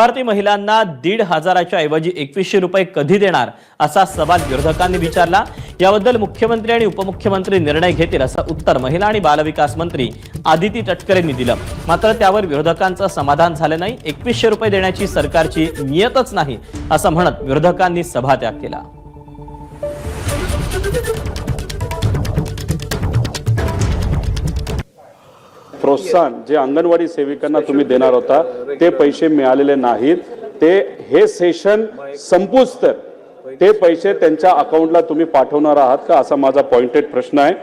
लाभार्थी महिलांना दीड हजाराच्या ऐवजी एकवीसशे रुपये कधी देणार असा सवाल विरोधकांनी विचारला. याबद्दल मुख्यमंत्री आणि उपमुख्यमंत्री निर्णय घेतील असं उत्तर महिला आणि बालविकास मंत्री आदिती तटकरेंनी दिलं. मात्र त्यावर विरोधकांचं समाधान झालं नाही. एकवीसशे रुपये देण्याची सरकारची नियतच नाही असं म्हणत विरोधकांनी सभात्याग केला. प्रोत्साहन जे अंगणवाडी सेविकांना तुम्ही देणार होता ते पैसे मिळालेले नाहीत. ते हे सेशन संपूच तर. ते पैसे त्यांच्या अकाउंटला तुम्ही पाठवणार आहात का? असा माझा पॉइंटेड प्रश्न आहे.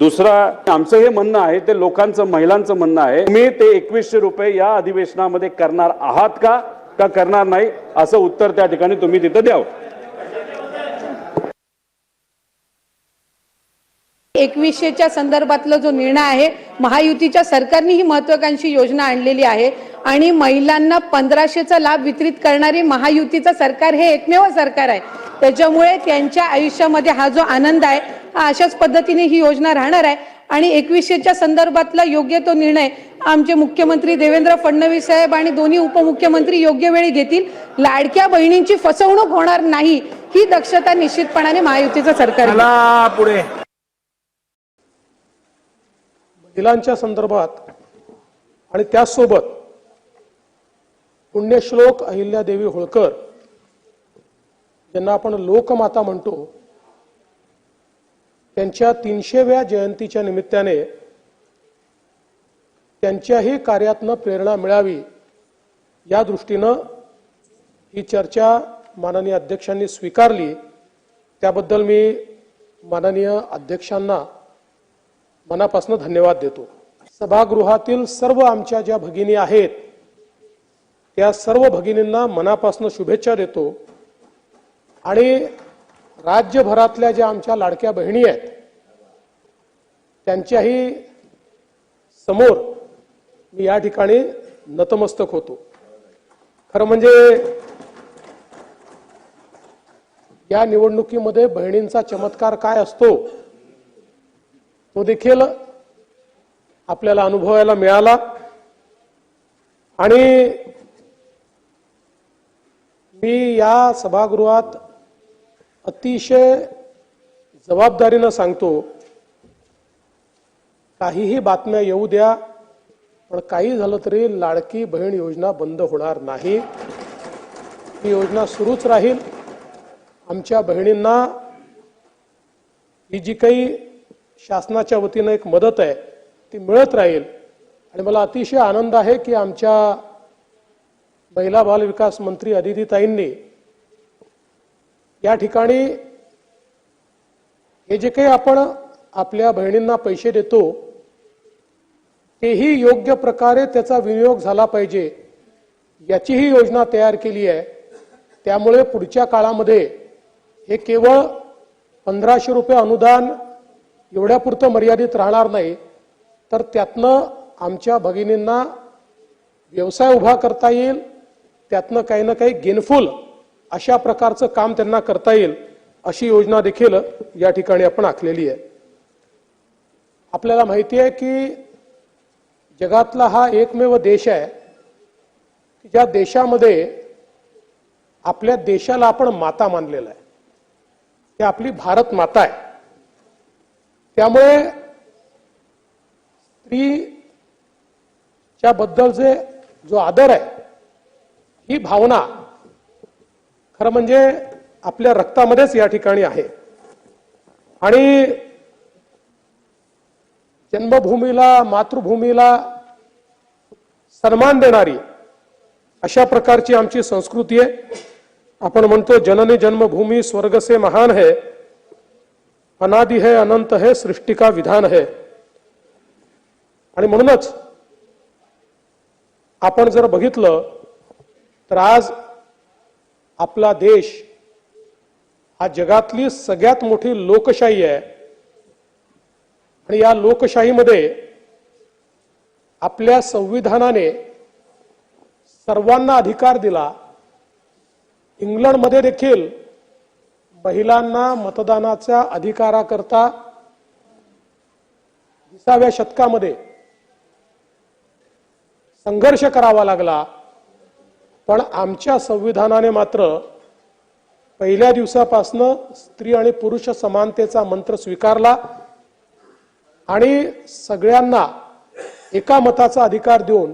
दुसरा आमचं हे म्हणणं आहे ते लोकांचं महिलांचं म्हणणं आहे तुम्ही ते एकवीसशे रुपये या अधिवेशनामध्ये करणार आहात का? का करणार नाही? असं उत्तर त्या ठिकाणी तुम्ही तिथं द्यावं. एकवीसशेच्या संदर्भातला जो निर्णय आहे महायुतीच्या सरकारने ही महत्वाकांक्षी योजना आणलेली आहे आणि महिलांना पंधराशेचा लाभ वितरित करणारी महायुतीचं सरकार हे एकमेव सरकार आहे. त्याच्यामुळे त्यांच्या आयुष्यामध्ये हा जो आनंद आहे हा अशाच पद्धतीने ही योजना राहणार आहे. आणि एकवीसशेच्या संदर्भातला योग्य तो निर्णय आमचे मुख्यमंत्री देवेंद्र फडणवीस साहेब आणि दोन्ही उपमुख्यमंत्री योग्य वेळी घेतील. लाडक्या बहिणींची फसवणूक होणार नाही ही दक्षता निश्चितपणाने महायुतीचं सरकार पुढे. महिलांच्या संदर्भात आणि त्याचसोबत पुण्यश्लोक अहिल्यादेवी होळकर ज्यांना आपण लोकमाता म्हणतो. त्यांच्या तीनशेव्या जयंतीच्या निमित्ताने त्यांच्याही कार्यातनं प्रेरणा मिळावी या दृष्टीनं ही चर्चा माननीय अध्यक्षांनी स्वीकारली. त्याबद्दल मी माननीय अध्यक्षांना मनापासून धन्यवाद देतो. सभागृहातील सर्व आमच्या ज्या भगिनी आहेत त्या सर्व भगिनींना मनापासून शुभेच्छा देतो. आणि राज्यभरातल्या ज्या आमच्या लाडक्या बहिणी आहेत त्यांच्याही समोर मी या ठिकाणी नतमस्तक होतो. खरं म्हणजे या निवडणुकीमध्ये बहिणींचा चमत्कार काय असतो तो देखील आपल्याला अनुभवायला मिळाला. आणि मी या सभागृहात अतिशय जबाबदारीनं सांगतो काहीही बातम्या येऊ द्या पण काही झालं तरी लाडकी बहीण योजना बंद होणार नाही. ही योजना सुरूच राहील. आमच्या बहिणींना ही जी काही शासनाच्या वतीनं एक मदत आहे ती मिळत राहील. आणि मला अतिशय आनंद आहे की आमच्या महिला बाल विकास मंत्री अदितीताईंनी या ठिकाणी हे जे काही आपण आपल्या बहिणींना पैसे देतो तेही योग्य प्रकारे त्याचा विनियोग झाला पाहिजे याचीही योजना तयार केली आहे. त्यामुळे पुढच्या काळामध्ये हे केवळ पंधराशे रुपये अनुदान एवढ्यापुरतं मर्यादित राहणार नाही तर त्यातनं आमच्या भगिनींना व्यवसाय उभा करता येईल त्यातनं काही ना काही गेनफुल अशा प्रकारचं काम त्यांना करता येईल अशी योजना देखील या ठिकाणी आपण आखलेली आहे. आपल्याला माहिती आहे की जगातला हा एकमेव देश आहे की ज्या देशामध्ये आपल्या देशाला आपण माता मानलेला आहे. ती आपली भारत माता आहे. त्यामुळे स्त्रीच्या बद्दलचे जो आदर आहे ही भावना खरं म्हणजे आपल्या रक्तामध्येच या ठिकाणी आहे. आणि जन्मभूमीला मातृभूमीला सन्मान देणारी अशा प्रकारची आमची संस्कृती आहे. आपण म्हणतो जननी जन्मभूमी स्वर्ग से महान है. अनादि है अनंत है सृष्टि का विधान है. आणि म्हणूनच आपण जर बघितलं तर आज आपला देश हा जगातली सगळ्यात मोठी लोकशाही आहे. आणि या लोकशाहीमध्ये आपल्या संविधानाने सर्वांना अधिकार दिला. इंग्लंडमध्ये देखील महिलांना मतदानाच्या अधिकाराकरता विसाव्या शतकामध्ये संघर्ष करावा लागला. पण आमच्या संविधानाने मात्र पहिल्या दिवसापासनं स्त्री आणि पुरुष समानतेचा मंत्र स्वीकारला आणि सगळ्यांना एका मताचा अधिकार देऊन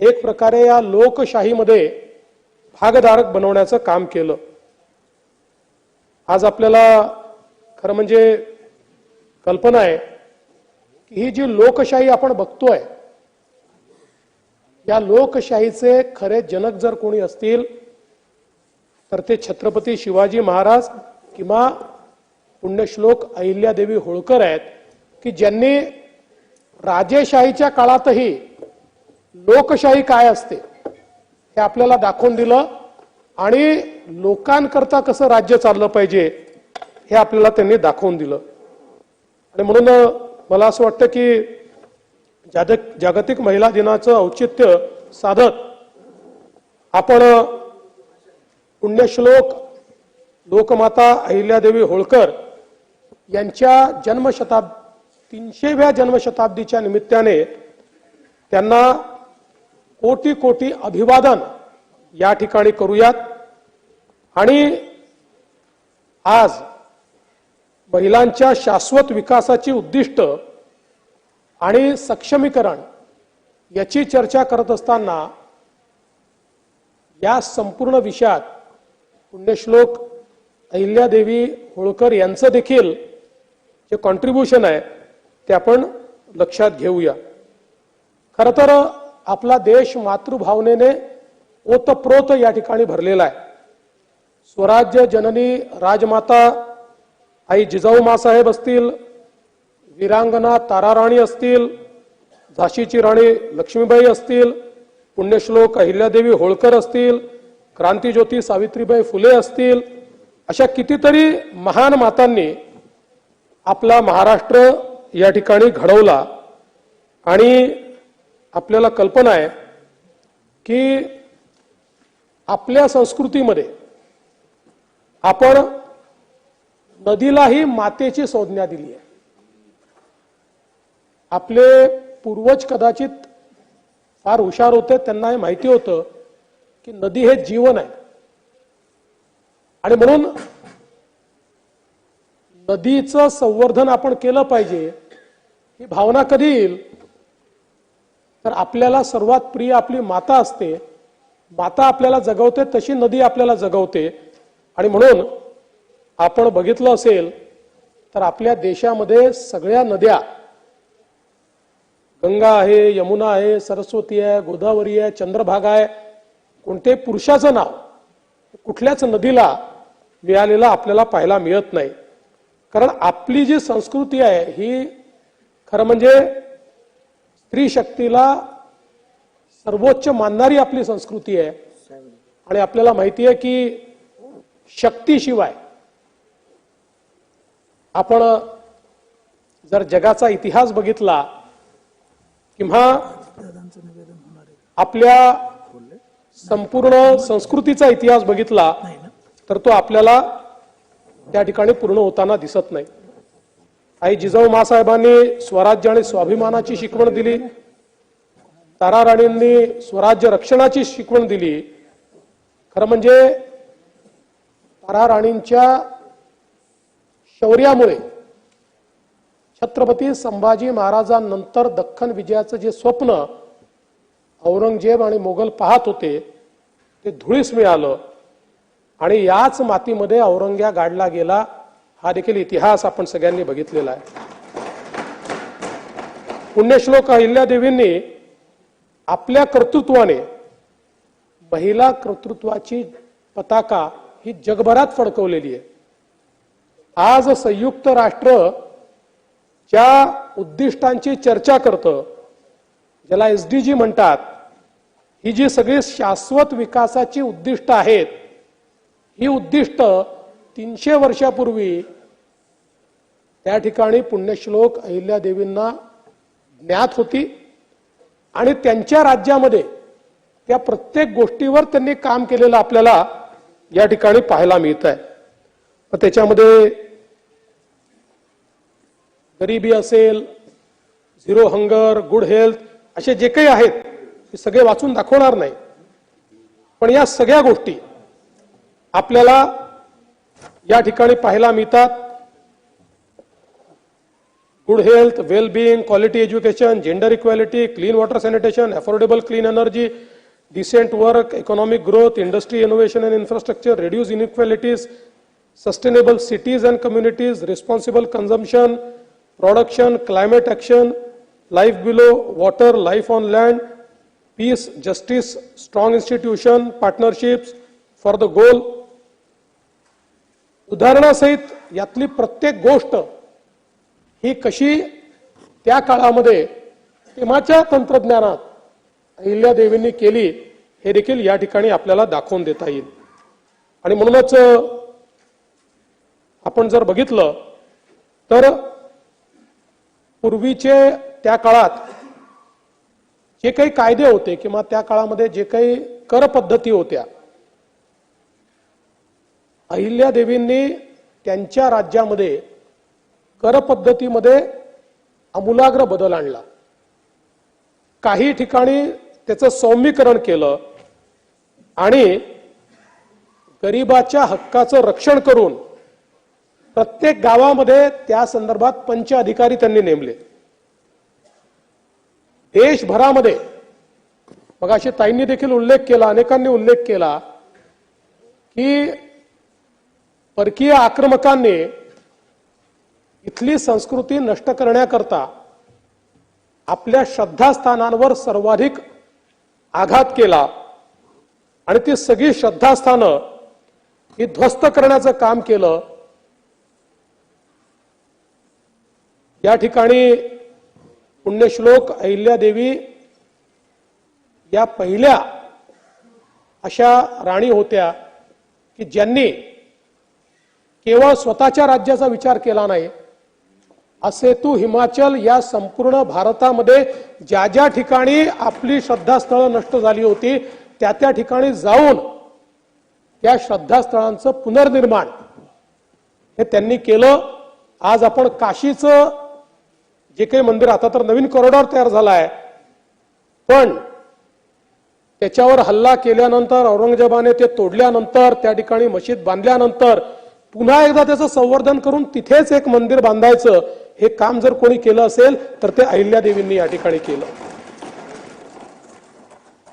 एक प्रकारे या लोकशाहीमध्ये भागधारक बनवण्याचं काम केलं. आज आपल्याला खरं म्हणजे कल्पना आहे की ही जी लोकशाही आपण बघतोय या लोकशाहीचे खरे जनक जर कोणी असतील तर ते छत्रपती शिवाजी महाराज किंवा पुण्यश्लोक अहिल्यादेवी होळकर आहेत की ज्यांनी राजेशाहीच्या काळातही लोकशाही काय असते हे आपल्याला दाखवून दिलं आणि लोकांकरता कसं राज्य चाललं पाहिजे हे आपल्याला त्यांनी दाखवून दिलं. आणि म्हणून मला असं वाटतं की जागतिक जागतिक महिला दिनाचं औचित्य साधत आपण पुण्यश्लोक लोकमाता अहिल्यादेवी होळकर यांच्या जन्मशताब तीनशेव्या जन्मशताब्दीच्या निमित्ताने त्यांना कोटी कोटी अभिवादन या ठिकाणी करूयात. आणि आज महिलांच्या शाश्वत विकासाची उद्दिष्ट आणि सक्षमीकरण याची चर्चा करत असताना या संपूर्ण विषयात पुण्यश्लोक अहिल्यादेवी होळकर यांचं देखील जे कॉन्ट्रीब्युशन आहे ते आपण लक्षात घेऊया. खर तर आपला देश मातृभावनेने ओतप्रोत या ठिकाणी भरलेला आहे. स्वराज्य जननी राजमाता आई जिजाऊ मासाहेब असतील वीरांगना ताराराणी असतील झाशीची राणी लक्ष्मीबाई असतील पुण्यश्लोक अहिल्यादेवी होळकर असतील क्रांतीज्योती सावित्रीबाई फुले असतील अशा कितीतरी महान मातांनी आपला महाराष्ट्र या ठिकाणी घडवला. आणि आपल्याला कल्पना आहे की आपल्या संस्कृतीमध्ये आपण नदीलाही मातेची संज्ञा दिली आहे. आपले पूर्वज कदाचित फार हुशार होते त्यांना हे माहिती होतं की नदी हे जीवन आहे. आणि म्हणून नदीचं संवर्धन आपण केलं पाहिजे ही भावना कधी येईल? तर आपल्याला सर्वात प्रिय आपली माता असते. माता आपल्याला जगवते तशी नदी आपल्याला जगवते. आणि म्हणून आपण बघितलं असेल तर आपल्या देशामध्ये सगळ्या नद्या गंगा आहे यमुना आहे सरस्वती आहे गोदावरी आहे चंद्रभागा आहे कोणते पुरुषाचं नाव कुठल्याच नदीला मिळालेलं आपल्याला पाहायला मिळत नाही. कारण आपली जी संस्कृती आहे ही खरं म्हणजे स्त्री शक्तीला सर्वोच्च मानणारी आपली संस्कृती आहे. आणि आपल्याला माहिती आहे की शक्तीशिवाय. आपण जर जगाचा इतिहास बघितला किंवा आपल्या संपूर्ण संस्कृतीचा इतिहास बघितला तर तो आपल्याला त्या ठिकाणी पूर्ण होताना दिसत नाही. आई जिजाऊ मासाहेबांनी स्वराज्य आणि स्वाभिमानाची शिकवण दिली. तारा राणींनी स्वराज्य रक्षणाची शिकवण दिली. खरं म्हणजे तारा राणींच्या शौर्यामुळे छत्रपती संभाजी महाराजांनंतर दख्खन विजयाचं जे स्वप्न औरंगजेब आणि मोगल पाहत होते ते धुळीस मिळालं आणि याच मातीमध्ये औरंग्या गाडला गेला. हा देखील इतिहास आपण सगळ्यांनी बघितलेला आहे. पुण्यश्लोक अहिल्यादेवींनी आपल्या कर्तृत्वाने महिला कर्तृत्वाची पताका ही जगभरात फडकवलेली आहे. आज संयुक्त राष्ट्र ज्या उद्दिष्टांची चर्चा करतं ज्याला एस डी जी म्हणतात ही जी सगळी शाश्वत विकासाची उद्दिष्ट आहेत ही उद्दिष्ट तीनशे वर्षापूर्वी त्या ठिकाणी पुण्यश्लोक अहिल्यादेवींना ज्ञात होती आणि त्यांच्या राज्यामध्ये त्या प्रत्येक गोष्टीवर त्यांनी काम केलेलं आपल्याला या ठिकाणी पाहायला मिळत आहे त्याच्यामध्ये गरिबी असेल झिरो हंगर गुड हेल्थ असे जे काही आहेत हे सगळे वाचून दाखवणार नाही. पण या सगळ्या गोष्टी आपल्याला या ठिकाणी पाहायला मिळतात. Good health wellbeing quality education gender equality clean water sanitation affordable clean energy decent work, economic growth, industry innovation and infrastructure, reduce inequalities sustainable cities and communities responsible consumption production climate action life below water life on land peace justice strong institution partnerships for the goal उदाहरणासहित यातली प्रत्येक गोष्ट ही कशी त्या काळामध्ये तेव्हाच्या तंत्रज्ञानात अहिल्या देवींनी केली हे देखील या ठिकाणी आपल्याला दाखवून देता येईल. आणि म्हणूनच आपण जर बघितलं तर पूर्वीचे त्या काळात जे काही कायदे होते किंवा त्या काळामध्ये जे काही कर पद्धती होत्या अहिल्या देवींनी त्यांच्या राज्यामध्ये कर पद्धतीमध्ये आमूलाग्र बदल आणला. काही ठिकाणी त्याचं सौम्यीकरण केलं आणि गरिबाच्या हक्काचं रक्षण करून प्रत्येक गावामध्ये त्या संदर्भात पंच अधिकारी त्यांनी नेमले. देशभरामध्ये मग अशी ताईंनी देखील उल्लेख केला अनेकांनी उल्लेख केला की परकीय आक्रमकांनी इथली संस्कृती नष्ट करण्याकरता आपल्या श्रद्धास्थानांवर सर्वाधिक आघात केला आणि ती सगळी श्रद्धास्थानं ही ध्वस्त करण्याचं काम केलं. या ठिकाणी पुण्यश्लोक अहिल्यादेवी या पहिल्या अशा राणी होत्या की ज्यांनी केवळ स्वतःच्या राज्याचा विचार केला नाही असे तू हिमाचल या संपूर्ण भारतामध्ये ज्या ज्या ठिकाणी आपली श्रद्धास्थळं नष्ट झाली होती त्या त्या ठिकाणी जाऊन त्या श्रद्धास्थळांचं पुनर्निर्माण हे त्यांनी केलं. आज आपण काशीचं जे काही मंदिर आता तर नवीन कॉरिडॉर तयार झाला आहे पण त्याच्यावर हल्ला केल्यानंतर औरंगजेबाने ते तोडल्यानंतर त्या ठिकाणी मशीद बांधल्यानंतर पुन्हा एकदा त्याचं संवर्धन करून तिथेच एक मंदिर बांधायचं हे काम जर कोणी केलं असेल तर ते अहिल्या देवींनी या ठिकाणी केलं.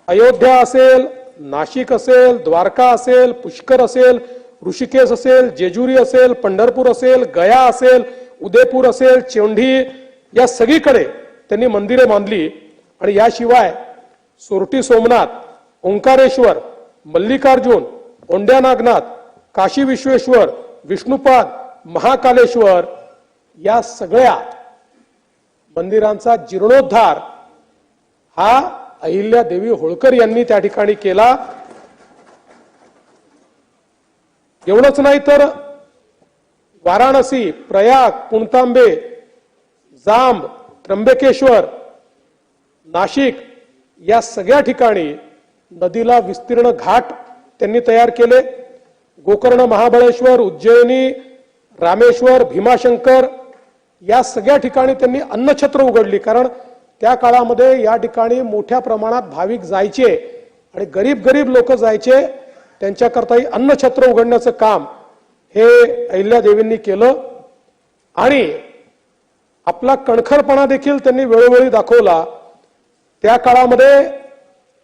अयोध्या असेल नाशिक असेल द्वारका असेल पुष्कर असेल ऋषिकेश असेल जेजुरी असेल पंढरपूर असेल गया असेल उदयपूर असेल चेंढी या सगळीकडे त्यांनी मंदिरे बांधली. आणि याशिवाय सोरटी सोमनाथ ओंकारेश्वर मल्लिकार्जुन ओंड्या नागनाथ काशी विश्वेश्वर विष्णुपाद महाकालेश्वर या सगळ्या मंदिरांचा जीर्णोद्धार हा अहिल्या देवी होळकर यांनी त्या ठिकाणी केला. एवढंच नाही तर वाराणसी प्रयाग पुणतांबे जांब त्र्यंबकेश्वर नाशिक या सगळ्या ठिकाणी नदीला विस्तीर्ण घाट त्यांनी तयार केले. गोकर्ण महाबळेश्वर उज्जैनी रामेश्वर भीमाशंकर या सगळ्या ठिकाणी त्यांनी अन्नछत्र उघडली. कारण त्या काळामध्ये या ठिकाणी मोठ्या प्रमाणात भाविक जायचे आणि गरीब गरीब लोक जायचे. त्यांच्याकरताही अन्नछत्र उघडण्याचं काम हे अहिल्यादेवींनी केलं. आणि आपला कणखरपणा देखील त्यांनी वेळोवेळी दाखवला. त्या काळामध्ये